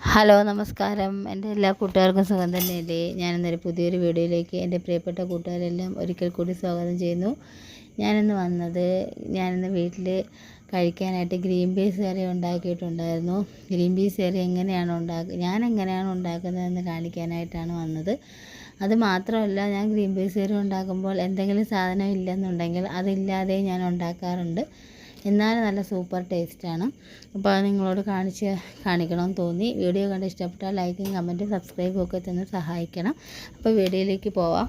Hello നമസ്കാരം. എന്റെ എല്ലാ കൂട്ടുകാർക്കും സുഖം തന്നെയല്ലേ? ഞാനിന്നൊരു പുതിയൊരു വീഡിയോയിലേക്ക് എന്റെ പ്രിയപ്പെട്ട കൂട്ടുകാരെല്ലാം ഒരിക്കൽ കൂടി സ്വാഗതം ചെയ്യുന്നു. ഞാനിന്ന് വന്നത് ഞാനിന്ന് വീട്ടിൽ കഴിക്കാനായിട്ട് ഗ്രീൻ പീസ് കറി ഉണ്ടാക്കിയിട്ടുണ്ടായിരുന്നു. ഗ്രീൻ പീസ് കറി എങ്ങനെയാണ് ഉണ്ടാക്കുക ഞാൻ എങ്ങനെയാണ് ഉണ്ടാക്കുന്നതെന്ന് കാണിക്കാനായിട്ടാണ് വന്നത്. അത് മാത്രമല്ല ഞാൻ ഗ്രീൻ പീസ് കറി ഉണ്ടാക്കുമ്പോൾ എന്തെങ്കിലും സാധനം ഇല്ലെന്നുണ്ടെങ്കിൽ അതില്ലാതെ ഞാൻ ഉണ്ടാക്കാറുണ്ട്. എന്നാലും നല്ല സൂപ്പർ ടേസ്റ്റാണ്. അപ്പോൾ അത് നിങ്ങളോട് കാണിച്ച് കാണിക്കണമെന്ന് തോന്നി. വീഡിയോ കണ്ട് ഇഷ്ടപ്പെട്ടാൽ ലൈക്കും കമന്റും സബ്സ്ക്രൈബും ഒക്കെ തന്നെ സഹായിക്കണം. അപ്പോൾ വീഡിയോയിലേക്ക് പോവാം.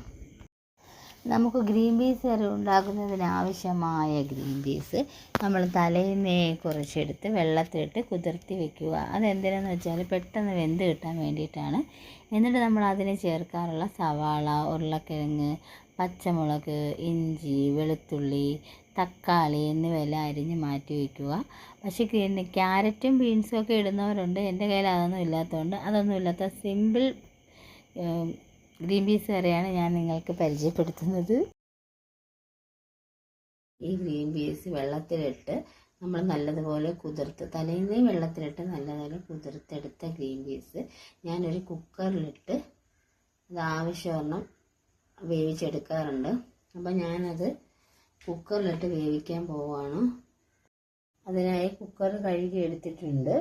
നമുക്ക് ഗ്രീൻ പീസ് കറി ഉണ്ടാക്കുന്നതിന് ആവശ്യമായ ഗ്രീൻ പീസ് നമ്മൾ തലേന്നേ കുറച്ചെടുത്ത് വെള്ളത്തിലിട്ട് കുതിർത്തി വെക്കുക. അതെന്തിനാന്ന് വെച്ചാൽ പെട്ടെന്ന് വെന്ത് കിട്ടാൻ വേണ്ടിയിട്ടാണ്. എന്നിട്ട് നമ്മൾ അതിന് ചേർക്കാറുള്ള സവാള ഉരുളക്കിഴങ്ങ് പച്ചമുളക് ഇഞ്ചി വെളുത്തുള്ളി തക്കാളി എന്നിവയെല്ലാം അരിഞ്ഞ് മാറ്റി വയ്ക്കുക. പക്ഷേ പിന്നെ ക്യാരറ്റും ബീൻസും ഒക്കെ ഇടുന്നവരുണ്ട്. എന്റെ കയ്യിൽ അതൊന്നും ഇല്ലാത്തതുകൊണ്ട് അതൊന്നും ഇല്ലാത്ത സിമ്പിൾ ഗ്രീൻ പീസ് കറിയാണ് ഞാൻ നിങ്ങൾക്ക് പരിചയപ്പെടുത്തുന്നത്. ഈ ഗ്രീൻ പീസ് വെള്ളത്തിലിട്ട് നമ്മൾ നല്ലതുപോലെ കുതിർത്ത് തലേന്നേ വെള്ളത്തിലിട്ട് നല്ലതുപോലെ കുതിർത്തെടുത്ത ഗ്രീൻ പീസ് ഞാനൊരു കുക്കറിലിട്ട് അത് ആവശ്യമെണ്ണം വേവിച്ചെടുക്കാറുണ്ട്. അപ്പം ഞാനത് കുക്കറിലിട്ട് വേവിക്കാൻ പോവുകയാണ് അതിനായി കുക്കർ കഴുകി എടുത്തിട്ടുണ്ട്.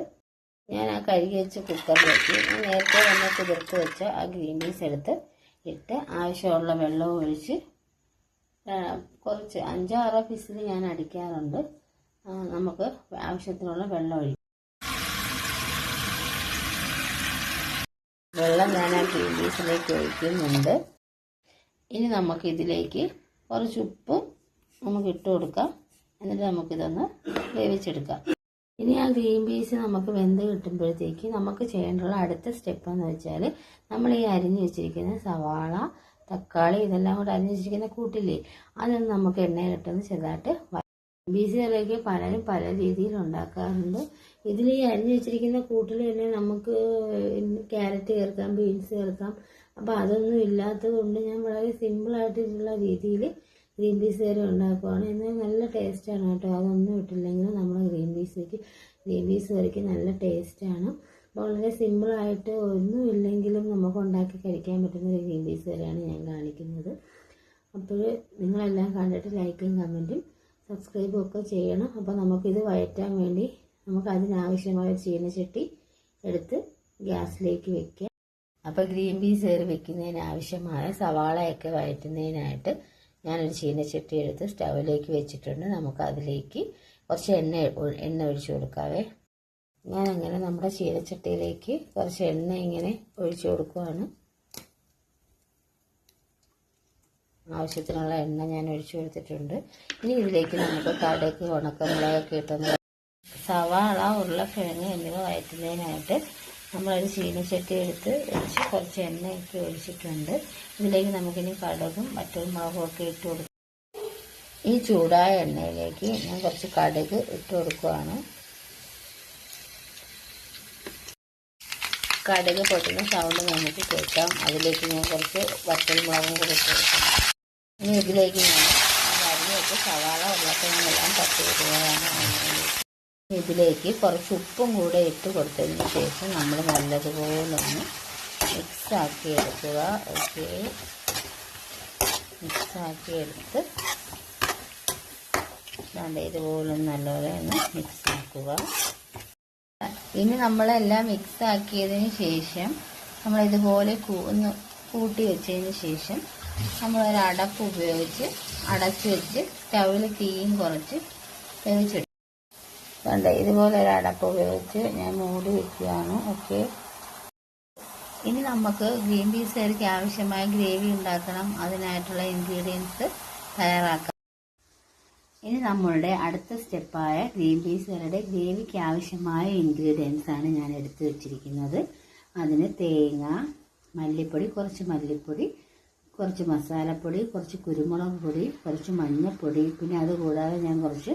ഞാൻ ആ കഴുകി വെച്ച കുക്കറിലേക്ക് നേരത്തെ തന്നെ കുതിർത്ത് വെച്ച ആ ഗ്രീൻ പീസ് എടുത്ത് ഇട്ട് ആവശ്യമുള്ള വെള്ളവും ഒഴിച്ച് കുറച്ച് അഞ്ചോ ആറോ പീസിൽ ഞാൻ അടിക്കാറുണ്ട്. നമുക്ക് ആവശ്യത്തിനുള്ള വെള്ളം ഒഴിക്കും. വെള്ളം ഞാൻ ആ ഗ്രീൻ പീസിലേക്ക് ഒഴിക്കുന്നുണ്ട്. ഇനി നമുക്ക് ഇതിലേക്ക് കുറച്ച് ഉപ്പും നമുക്ക് ഇട്ട് കൊടുക്കാം. എന്നിട്ട് നമുക്കിതൊന്ന് വേവിച്ചെടുക്കാം. ഇനി ആ ഗ്രീൻ പീസ് നമുക്ക് വെന്ത് കിട്ടുമ്പോഴത്തേക്ക് നമുക്ക് ചെയ്യേണ്ടുള്ള അടുത്ത സ്റ്റെപ്പ് എന്ന് വെച്ചാൽ നമ്മൾ ഈ അരിഞ്ഞു വെച്ചിരിക്കുന്ന സവാള തക്കാളി ഇതെല്ലാം കൂടെ അരിഞ്ഞു വെച്ചിരിക്കുന്ന കൂട്ടില്ലേ? അതൊന്ന് നമുക്ക് എണ്ണയിലിട്ടൊന്ന് ചെറുതായിട്ട് ബീസ് കറിയൊക്കെ പലരും പല രീതിയിൽ ഉണ്ടാക്കാറുണ്ട്. ഇതിൽ ഈ അരിഞ്ഞു വെച്ചിരിക്കുന്ന കൂട്ടിൽ തന്നെ നമുക്ക് ക്യാരറ്റ് ചേർക്കാം ബീൻസ് ചേർക്കാം. അപ്പോൾ അതൊന്നും ഇല്ലാത്തത് കൊണ്ട് ഞാൻ വളരെ സിമ്പിളായിട്ടുള്ള രീതിയിൽ ഗ്രീൻ പീസ് കറി ഉണ്ടാക്കുവാണ്. എന്നാൽ നല്ല ടേസ്റ്റാണ് കേട്ടോ. അതൊന്നും ഇട്ടില്ലെങ്കിൽ നമ്മൾ ഗ്രീൻ പീസിലേക്ക് ഗ്രീൻ പീസ് കറിക്ക് നല്ല ടേസ്റ്റാണ് വളരെ സിമ്പിളായിട്ട് ഒന്നും ഇല്ലെങ്കിലും നമുക്ക് ഉണ്ടാക്കി കഴിക്കാൻ പറ്റുന്ന ഒരു ഗ്രീൻ പീസ് കറിയാണ് ഞാൻ കാണിക്കുന്നത്. അപ്പോൾ നിങ്ങളെല്ലാം കണ്ടിട്ട് ലൈക്കും കമന്റും സബ്സ്ക്രൈബും ഒക്കെ ചെയ്യണം. അപ്പോൾ നമുക്കിത് വയറ്റാൻ വേണ്ടി നമുക്ക് അതിനാവശ്യമായ ചീനച്ചട്ടി എടുത്ത് ഗ്യാസിലേക്ക് വെക്കാം. അപ്പോൾ ഗ്രീൻ പീസ് കയറി വെക്കുന്നതിന് ആവശ്യമായ സവാളയൊക്കെ വയറ്റുന്നതിനായിട്ട് ഞാനൊരു ചീനച്ചട്ടി എടുത്ത് സ്റ്റൗവിലേക്ക് വെച്ചിട്ടുണ്ട്. നമുക്ക് അതിലേക്ക് കുറച്ച് എണ്ണ എണ്ണ ഒഴിച്ചു കൊടുക്കാവേ. ഞാൻ അങ്ങനെ നമ്മുടെ ചീനച്ചട്ടിയിലേക്ക് കുറച്ച് എണ്ണ ഇങ്ങനെ ഒഴിച്ചു കൊടുക്കുവാണ്. ആവശ്യത്തിനുള്ള എണ്ണ ഞാൻ ഒഴിച്ചു കൊടുത്തിട്ടുണ്ട്. ഇനി ഇതിലേക്ക് നമുക്ക് കടക്ക് ഉണക്കമുളകൊക്കെ ഇട്ടൊന്ന് സവാള ഉരുളക്കിഴങ്ങ് എന്നിവ വയറ്റുന്നതിനായിട്ട് നമ്മളൊരു ചീനച്ചട്ടി എടുത്ത് ഒഴിച്ച് കുറച്ച് എണ്ണയൊക്കെ ഒഴിച്ചിട്ടുണ്ട്. ഇതിലേക്ക് നമുക്കിനി കടുകും മറ്റൊരു മുളകും ഒക്കെ ഇട്ട് കൊടുക്കും. ഈ ചൂടായ എണ്ണയിലേക്ക് ഞാൻ കുറച്ച് കടുക് ഇട്ട് കൊടുക്കുവാണ്. കടുക് പൊട്ടുന്ന സൗണ്ട് നമുക്ക് കേൾക്കാം. അതിലേക്ക് ഞാൻ കുറച്ച് വറ്റൽ മുളകും കൂടി ഇട്ട് കൊടുക്കാം. ഇനി ഇതിലേക്ക് ഞാൻ അരിഞ്ഞ് വെച്ച് സവാള ഉരുളക്കിഴങ്ങെല്ലാം തട്ടി വിടുകയാണ് ഇതിലേക്ക് കുറച്ച് ഉപ്പും കൂടെ ഇട്ട് കൊടുത്തതിന് ശേഷം നമ്മൾ നല്ലതുപോലെ ഒന്ന് മിക്സ് ആക്കി എടുക്കുക. ഓക്കെ. മിക്സ് ആക്കി എടുത്ത് നല്ല ഇതുപോലെ നല്ലപോലെ ഒന്ന് മിക്സ് ആക്കുക ഇനി നമ്മളെല്ലാം മിക്സ് ആക്കിയതിന് ശേഷം നമ്മൾ ഇതുപോലെ ഒന്ന് കൂട്ടി വെച്ചതിന് ശേഷം നമ്മളൊരു അടപ്പ് ഉപയോഗിച്ച് അടച്ച് വെച്ച് സ്റ്റൗവിൽ തീയും കുറച്ച് വേവിച്ചെടുക്കും വേണ്ട? ഇതുപോലെ ഒരു അടപ്പ് ഉപയോഗിച്ച് ഞാൻ മൂടി വെക്കുകയാണ്. ഓക്കെ ഇനി നമുക്ക് ഗ്രീൻ പീസ് കറിക്ക് ആവശ്യമായ ഗ്രേവി ഉണ്ടാക്കണം. അതിനായിട്ടുള്ള ഇൻഗ്രീഡിയൻസ് തയ്യാറാക്കാം. ഇനി നമ്മളുടെ അടുത്ത സ്റ്റെപ്പായ ഗ്രീൻ പീസ് കറിയുടെ ഗ്രേവിക്ക് ആവശ്യമായ ഇൻഗ്രീഡിയൻസ് ആണ് ഞാൻ എടുത്തു വെച്ചിരിക്കുന്നത്. അതിന് തേങ്ങ മല്ലിപ്പൊടി കുറച്ച് മല്ലിപ്പൊടി കുറച്ച് മസാലപ്പൊടി കുറച്ച് കുരുമുളക് പൊടി കുറച്ച് മഞ്ഞൾപ്പൊടി പിന്നെ അതുകൂടാതെ ഞാൻ കുറച്ച്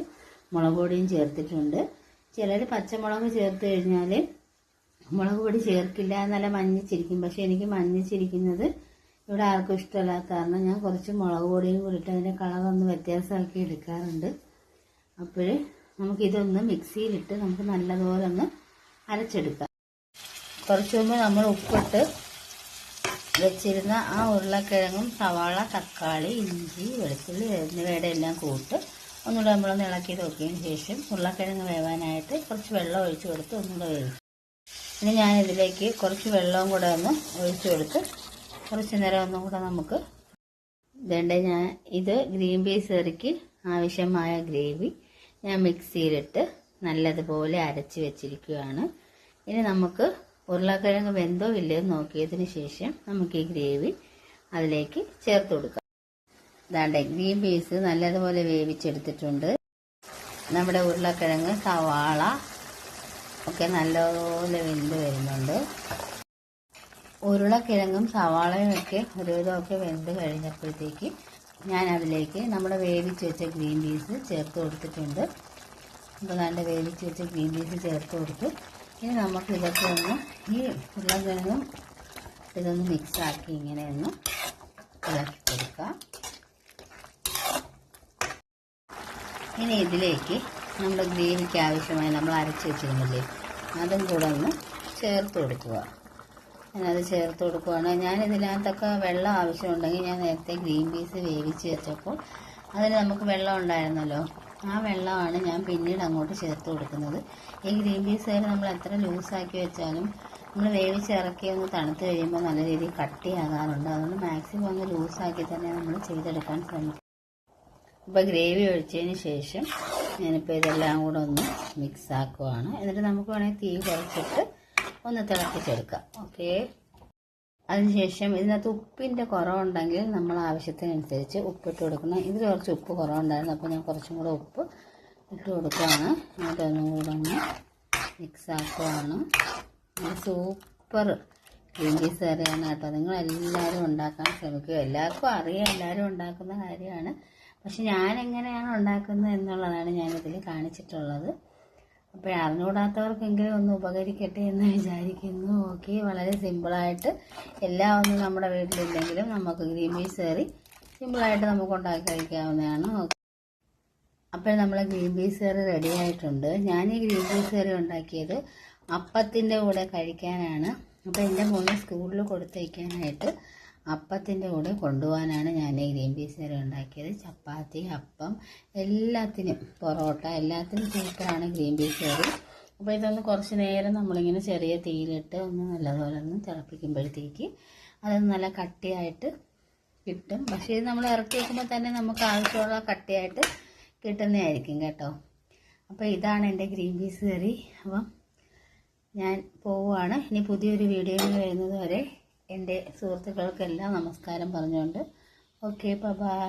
മുളക് പൊടിയും ചേർത്തിട്ടുണ്ട്. ചിലർ പച്ചമുളക് ചേർത്ത് കഴിഞ്ഞാൽ മുളക് പൊടി ചേർക്കില്ല എന്നല്ല മഞ്ഞച്ചിരിക്കും. പക്ഷേ എനിക്ക് മഞ്ഞച്ചിരിക്കുന്നത് ഇവിടെ ആർക്കും ഇഷ്ടമല്ലാത്ത കാരണം ഞാൻ കുറച്ച് മുളക് പൊടിയും കൂടിയിട്ട് അതിന്റെ കളറൊന്ന് വ്യത്യാസമാക്കി എടുക്കാറുണ്ട്. അപ്പോൾ നമുക്കിതൊന്ന് മിക്സിയിലിട്ട് നമുക്ക് നല്ലതുപോലെ ഒന്ന് അരച്ചെടുക്കാം. കുറച്ച് മുമ്പ് നമ്മൾ ഉപ്പിട്ട് വെച്ചിരുന്ന ആ ഉരുളക്കിഴങ്ങും സവാള തക്കാളി ഇഞ്ചി വെളുത്തുള്ളി എന്നിവയുടെ എല്ലാം കൂട്ട് ഒന്നുകൂടെ നമ്മളൊന്ന് ഇളക്കി നോക്കിയതിന് ശേഷം ഉരുളക്കിഴങ്ങ് വേവാനായിട്ട് കുറച്ച് വെള്ളം ഒഴിച്ചു കൊടുത്ത് ഒന്നുകൂടെ വേവിക്കും. ഇനി ഞാൻ ഇതിലേക്ക് കുറച്ച് വെള്ളവും കൂടെ ഒന്ന് ഒഴിച്ചു കൊടുത്ത് കുറച്ച് നേരം ഒന്നും കൂടെ നമുക്ക് ഇതേണ്ട ഞാൻ ഇത് ഗ്രീൻ പീസ് കറിക്ക് ആവശ്യമായ ഗ്രേവി ഞാൻ മിക്സിയിലിട്ട് നല്ലതുപോലെ അരച്ച് വെച്ചിരിക്കുകയാണ്. ഇനി നമുക്ക് ഉരുളക്കിഴങ്ങ് വെന്തോ ഇല്ലയോ നോക്കിയതിന് ശേഷം നമുക്ക് ഈ ഗ്രേവി അതിലേക്ക് ചേർത്ത് കൊടുക്കാം. ഇതാണ്ട് ഗ്രീൻ പീസ് നല്ലതുപോലെ വേവിച്ചെടുത്തിട്ടുണ്ട്. നമ്മുടെ ഉരുളക്കിഴങ്ങ് സവാള ഒക്കെ നല്ലതുപോലെ വെന്ത് വരുന്നുണ്ട്. ഉരുളക്കിഴങ്ങും സവാളയും ഒക്കെ ഒരുവിധമൊക്കെ വെന്ത് കഴിഞ്ഞപ്പോഴത്തേക്ക് ഞാൻ അതിലേക്ക് നമ്മുടെ വേവിച്ച് വെച്ച ഗ്രീൻ പീസ് ചേർത്ത് കൊടുത്തിട്ടുണ്ട്. അപ്പോൾ നല്ല വേവിച്ച് വെച്ച ഗ്രീൻ പീസ് ചേർത്ത് കൊടുത്തു ഇനി നമുക്ക് ഇതൊക്കെ ഒന്ന് ഈ ഉരുളക്കിഴങ്ങും ഇതൊന്ന് മിക്സാക്കി ഇങ്ങനെ ഒന്ന് ഇളക്കി കൊടുക്കാം. ഇനി ഇതിലേക്ക് നമ്മൾ ഗ്രേവിക്ക് ആവശ്യമായി നമ്മൾ അരച്ച് വെച്ചിരുന്നില്ലേ അതും കൂടെ ഒന്ന് ചേർത്ത് കൊടുക്കുക. ഞാനത് ചേർത്ത് കൊടുക്കുകയാണ് ഞാൻ ഇതിനകത്തൊക്കെ വെള്ളം ആവശ്യമുണ്ടെങ്കിൽ ഞാൻ നേരത്തെ ഗ്രീൻ പീസ് വേവിച്ച് വെച്ചപ്പോൾ അതിൽ നമുക്ക് വെള്ളം ഉണ്ടായിരുന്നല്ലോ. ആ വെള്ളമാണ് ഞാൻ പിന്നീട് അങ്ങോട്ട് ചേർത്ത് കൊടുക്കുന്നത്. ഈ ഗ്രീൻ പീസ് നമ്മൾ എത്ര ലൂസാക്കി വെച്ചാലും നമ്മൾ വേവിച്ചിറക്കി ഒന്ന് തണുത്ത് കഴിയുമ്പോൾ നല്ല രീതിയിൽ കട്ടിയാകാറുണ്ട്. അതുകൊണ്ട് മാക്സിമം ഒന്ന് ലൂസാക്കി തന്നെ നമ്മൾ ചെയ്തെടുക്കാൻ ശ്രമിക്കും ഇപ്പോൾ ഗ്രേവി ഒഴിച്ചതിന് ശേഷം ഞാനിപ്പോൾ ഇതെല്ലാം കൂടെ ഒന്ന് മിക്സ് ആക്കുവാണ്. എന്നിട്ട് നമുക്ക് വേണമെങ്കിൽ തീ കുറച്ചിട്ട് ഒന്ന് തിളപ്പിച്ചെടുക്കാം. ഓക്കെ അതിനുശേഷം ഇതിനകത്ത് ഉപ്പിന്റെ കുറവുണ്ടെങ്കിൽ നമ്മൾ ആവശ്യത്തിനനുസരിച്ച് ഉപ്പിട്ട് കൊടുക്കണം. ഇതിൽ കുറച്ച് ഉപ്പ് കുറവുണ്ടായിരുന്നു. അപ്പോൾ ഞാൻ കുറച്ചും കൂടെ ഉപ്പ് ഇട്ട് കൊടുക്കുകയാണ്. എന്നിട്ട് ഒന്നും കൂടെ ഒന്ന് മിക്സ് ആക്കുവാണ്. സൂപ്പർ ഗ്രീൻ കറിയാണ് കേട്ടോ. നിങ്ങൾ എല്ലാവരും ഉണ്ടാക്കാൻ ശ്രമിക്കുക. എല്ലാവർക്കും അറിയാം. എല്ലാവരും ഉണ്ടാക്കുന്ന കാര്യമാണ്. പക്ഷെ ഞാൻ എങ്ങനെയാണ് ഉണ്ടാക്കുന്നത് എന്നുള്ളതാണ് ഞാനിതിൽ കാണിച്ചിട്ടുള്ളത്. അപ്പോൾ അറിഞ്ഞുകൂടാത്തവർക്കെങ്കിലും ഒന്ന് ഉപകരിക്കട്ടെ എന്ന് വിചാരിക്കുന്നു. ഓക്കെ വളരെ സിമ്പിളായിട്ട് എല്ലാം ഒന്നും നമ്മുടെ വീട്ടിലില്ലെങ്കിലും നമുക്ക് ഗ്രീൻ പീസ് കറി സിമ്പിളായിട്ട് നമുക്ക് ഉണ്ടാക്കി കഴിക്കാവുന്നതാണ്. ഓക്കെ. അപ്പോൾ നമ്മൾ ഗ്രീൻ പീസ് കറി റെഡി ആയിട്ടുണ്ട്. ഞാൻ ഈ ഗ്രീൻ പീസ് കറി ഉണ്ടാക്കിയത് അപ്പത്തിന്റെ കൂടെ കഴിക്കാനാണ്. അപ്പോൾ എന്റെ മോനെ സ്കൂളിൽ കൊടുത്തയക്കാനായിട്ട് അപ്പത്തിന്റെ കൂടെ കൊണ്ടുപോകാനാണ് ഞാൻ ഈ ഗ്രീൻ പീസ് ഉണ്ടാക്കിയത് ചപ്പാത്തി അപ്പം എല്ലാത്തിനും പൊറോട്ട എല്ലാത്തിനും സൂപ്പറാണ് ഗ്രീൻ പീസ് കറി. അപ്പോൾ ഇതൊന്ന് കുറച്ച് നേരം നമ്മളിങ്ങനെ ചെറിയ തീയിലിട്ട് ഒന്ന് നല്ലതുപോലെ ഒന്ന് തിളപ്പിക്കുമ്പോഴത്തേക്ക് അതൊന്ന് നല്ല കട്ടിയായിട്ട് കിട്ടും. പക്ഷേ ഇത് നമ്മൾ ഇറക്കി വെക്കുമ്പോൾ തന്നെ നമുക്ക് ആവശ്യമുള്ള കട്ടിയായിട്ട് കിട്ടുന്നതായിരിക്കും കേട്ടോ. അപ്പോൾ ഇതാണ് എന്റെ ഗ്രീൻ പീസ് കറി. അപ്പം ഞാൻ പോവുകയാണ് ഇനി പുതിയൊരു വീഡിയോയിൽ വരുന്നത് വരെ എന്റെ സുഹൃത്തുക്കൾക്കെല്ലാം നമസ്കാരം പറഞ്ഞുകൊണ്ട്. Okay bye